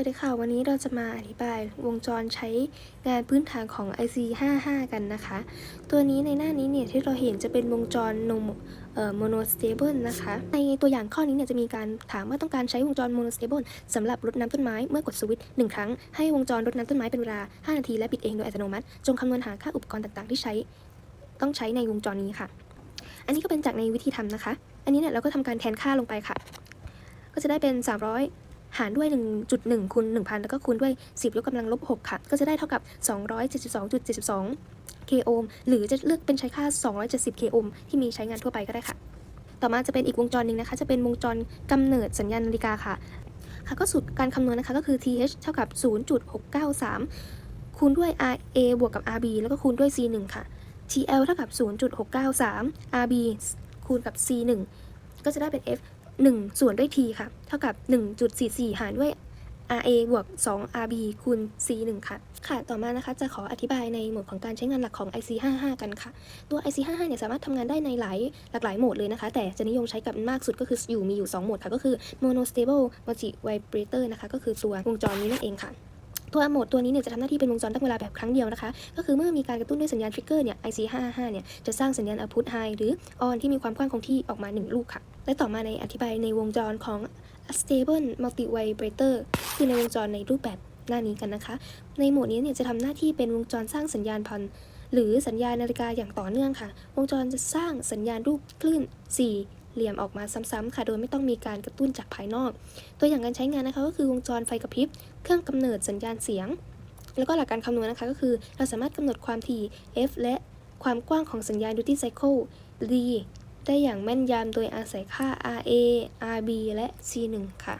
สวัสดีค่ะ วันนี้เราจะมาอธิบายวงจรใช้งานพื้นฐานของ IC55 กันนะคะ ตัวนี้ในหน้านี้เนี่ยที่เราเห็นจะเป็นวงจร no เอ่อ monostable นะคะ ในตัวอย่างข้อนี้เนี่ยจะมีการถามว่าต้องการใช้วงจร monostable สำหรับรดน้ำต้นไม้เมื่อกดสวิตช์หนึ่งครั้ง ให้วงจรรดน้ำต้นไม้เป็นเวลา 5 นาทีและปิดเองโดยอัตโนมัติ จงคำนวณหาค่าอุปกรณ์ต่างๆ ที่ใช้ ต้องใช้ในวงจรนี้ค่ะ อันนี้ก็เป็นจากในวิธีทำนะคะ อันนี้เนี่ยเราก็ทำการแทนค่าลงไปค่ะ ก็จะได้เป็น 300 หารด้วย 1.1คูณ1,000 แล้วก็คูณด้วย 10 ยกกำลังลบ 6 ค่ะ ก็จะได้เท่ากับ 272.72 k โอห์มหรือจะเลือกเป็นใช้ค่า 270 k โอห์มที่มีใช้งานทั่วไปก็ได้ค่ะ ต่อมาจะเป็นอีกวงจรหนึ่งนะคะ จะเป็นวงจรกำเนิดสัญญาณนาฬิกาค่ะ ค่ะก็สูตรการคำนวณนะคะก็คือ th เท่ากับ 0.693 คูณด้วย ra บวกกับ rb แล้วก็คูณด้วย c1 ค่ะ tl เท่ากับ 0.693 rb คูณกับ c1 ก็จะได้เป็น f 1 ส่วนด้วย t ค่ะ เท่ากับ 1.44 หารด้วย ra บวก 2 rb คูณ c 1ค่ะ ค่ะ ต่อมานะคะ จะขออธิบายในหมดของการใช้งานหลักของ ic 5 5กันค่ะ ตัว ic 5 5เนี่ยสามารถทำงานได้ในหลายหลากหลายโหมดเลยนะคะ แต่จะนิยมใช้กับมากสุดก็คืออยู่มีอยู่ 2 โหมดค่ะ ก็คือ monostable multi vibrator นะคะ ก็คือตัววงจรนี้นั่นเองค่ะ ตัวโหมดตัวนี้เนี่ยจะทำหน้าที่เป็นวงจรตั้งเวลาแบบครั้งเดียวนะคะ ก็คือเมื่อมีการกระตุ้นด้วยสัญญาณทริกเกอร์เนี่ย IC 555 เนี่ยจะสร้างสัญญาณ output high หรือ on ที่มีความกว้างคงที่ออกมา 1 ลูกค่ะ และต่อมาในอธิบายในวงจรของ stable multi vibrator คือในวงจรในรูปแบบหน้านี้กันนะคะ ในโหมดนี้เนี่ยจะทำหน้าที่เป็นวงจรสร้างสัญญาณพันหรือสัญญาณนาฬิกาอย่างต่อเนื่องค่ะ วงจรจะสร้างสัญญาณรูปคลื่น 4 เหลี่ยมออกมาซ้ำๆค่ะ โดยไม่ต้องมีการกระตุ้นจากภายนอก ตัวอย่างการใช้งานนะคะก็คือวงจรไฟกระพริบ เครื่องกำเนิดสัญญาณเสียง แล้วก็หลักการคำนวณนะคะก็คือเราสามารถกำหนดความถี่ f และความกว้างของสัญญาณ duty cycle d ได้อย่างแม่นยำโดยอาศัยค่า ra rb และ c1 ค่ะ